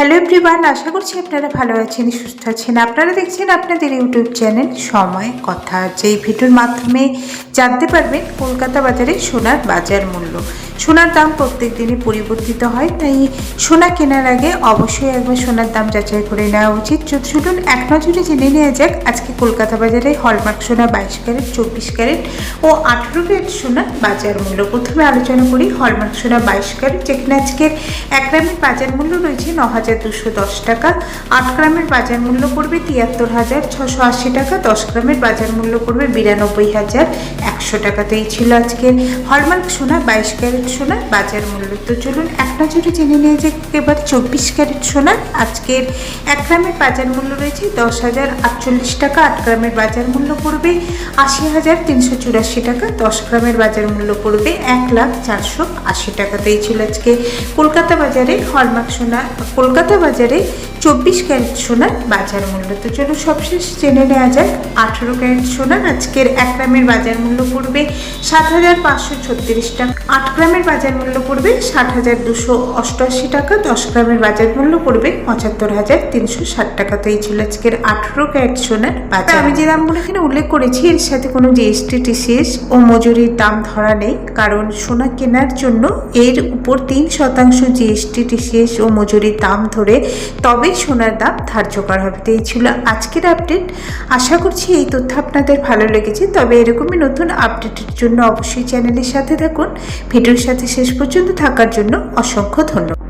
Hello everyone আশা করছি আপনারা ভালো আছেন, সুস্থ আছেন। আপনারা দেখছেন আপনাদের ইউটিউব চ্যানেল সময় কথা। যেই ভিডিওর মাধ্যমে জানতে পারবেন কলকাতা বাজারে সোনার বাজার মূল্য। সোনার দাম প্রত্যেক দিনই পরিবর্তিত হয়, তাই সোনা কেনার আগে অবশ্যই একবার সোনার দাম যাচাই করে নেওয়া উচিত। তো চলুন এক নজরে জেনে নেওয়া যাক, আজকে কলকাতা বাজারে হলমার্ক সোনা বাইশ ক্যারেট, চব্বিশ ক্যারেট ও আঠেরো ক্যারেট সোনার বাজার মূল্য। প্রথমে আলোচনা করি হলমার্ক সোনা বাইশ ক্যারেট, যেখানে আজকের এক গ্রামের বাজার মূল্য রয়েছে ন হাজার দুশো দশ টাকা, আট গ্রামের বাজার মূল্য পড়বে তিয়াত্তর হাজার ছশো আশি টাকা, দশ গ্রামের বাজার মূল্য পড়বে বিরানব্বই হাজার একশো টাকাতেই ছিল আজকের হলমার্ক সোনা বাইশ ক্যারেট সোনার বাজার মূল্য তো চলুন, এক নজরে জেনে নিয়ে যে এবার চব্বিশ ক্যারেট সোনার আজকের এক গ্রামের বাজার মূল্য রয়েছে দশ হাজার আটচল্লিশ টাকা, আট গ্রামের বাজার মূল্য পড়বে আশি হাজার তিনশো চুরাশি টাকা, দশ গ্রামের বাজার মূল্য পড়বে এক লাখ চারশো আশি টাকাতেই ছিল আজকে কলকাতা বাজারে, হলমার্ক সোনা, কলকাতা বাজারে চব্বিশ ক্যারেট সোনার বাজার মূল্য। তো চলো সবশেষ জেনে নেওয়া যাক। আঠেরো ক্যারেট সোনার আজকের এক গ্রামের বাজার মূল্য পড়বে সাত হাজার পাঁচশো ছত্রিশ টাকা। আট গ্রামের বাজার মূল্য পড়বে ষাট হাজার দুশো অষ্টআশি টাকা। দশ গ্রামের বাজার মূল্য পড়বে পঁচাত্তর হাজার তিনশো ষাট টাকাতেই ছিল আজকের আঠেরো ক্যারেট সোনার বাজার। আমি যে দামগুলো এখানে উল্লেখ করেছি, এর সাথে কোনো জিএসটি টিসিএস ও মজুরির দাম ধরা নেই। কারণ সোনা কেনার জন্য এর উপর তিন শতাংশ জিএসটি, টিসিএস ও মজুরির দাম ধরে তবেই সোনার দাম ধার্য করা হবে, তো এই ছিল আজকের আপডেট আশা করছি এই তথ্য আপনাদের ভালো লেগেছে, তবে এরকমই নতুন আপডেটের জন্য অবশ্যই চ্যানেলের সাথে থাকুন। ভিডিওর সাথে শেষ পর্যন্ত থাকার জন্য অসংখ্য ধন্যবাদ।